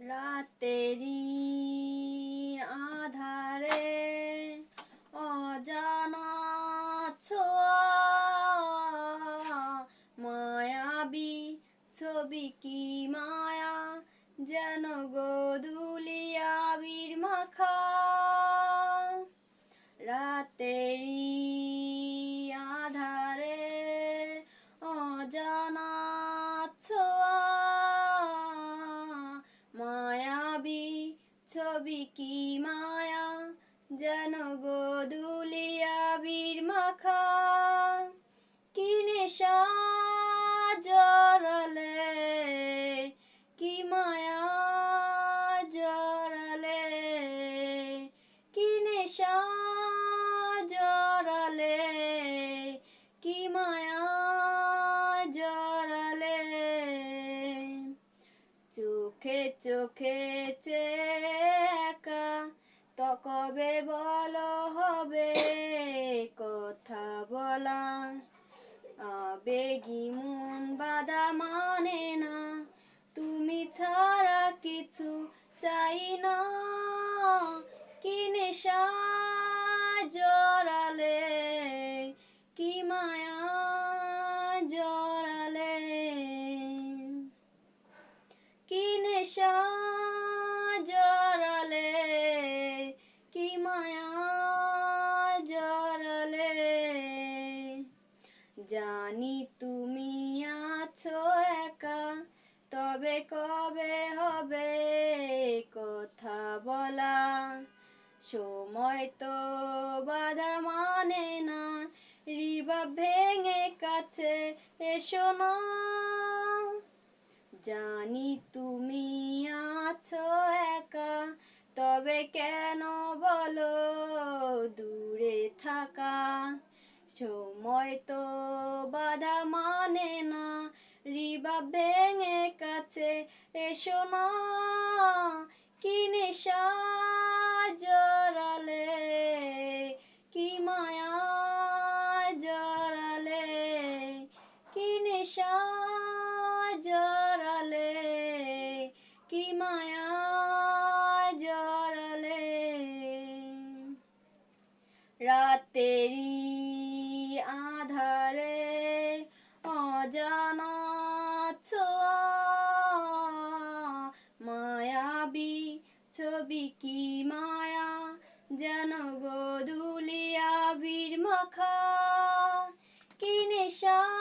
রাতেরি আধারে অজানা মায়াবী ছবি কি মায়া যেন গোদুলিয়া ছবি কি মায়া? যেন গোদুলিয়া বীর মাখা কি নেশা চোখে চোখে চেকা তো কবে বলো হবে কথা বলা আবেগি মন বাধা মানে না, তুমি ছাড়া কিছু চাই না। নেশা জড়ালে, কি মায়া জড়ালে? জানি তুমি আছো একা, তবে কবে হবে কথা বলা? সময় তো বাধা মানে না, রিবা ভেঙে কাছে এসো না। জানি তুমি আছো একা, তবে কেন বলো দূরে থাকা? সময় তো বাধা মানে না, রিবা ভেঙে কাছে এসো না, কি নেশা জড়ালে রাতেরি আধারে অজানা মায়াবী ছবি কি মায়া যেন গোদুলিয়া বীর মাখা কি নেশা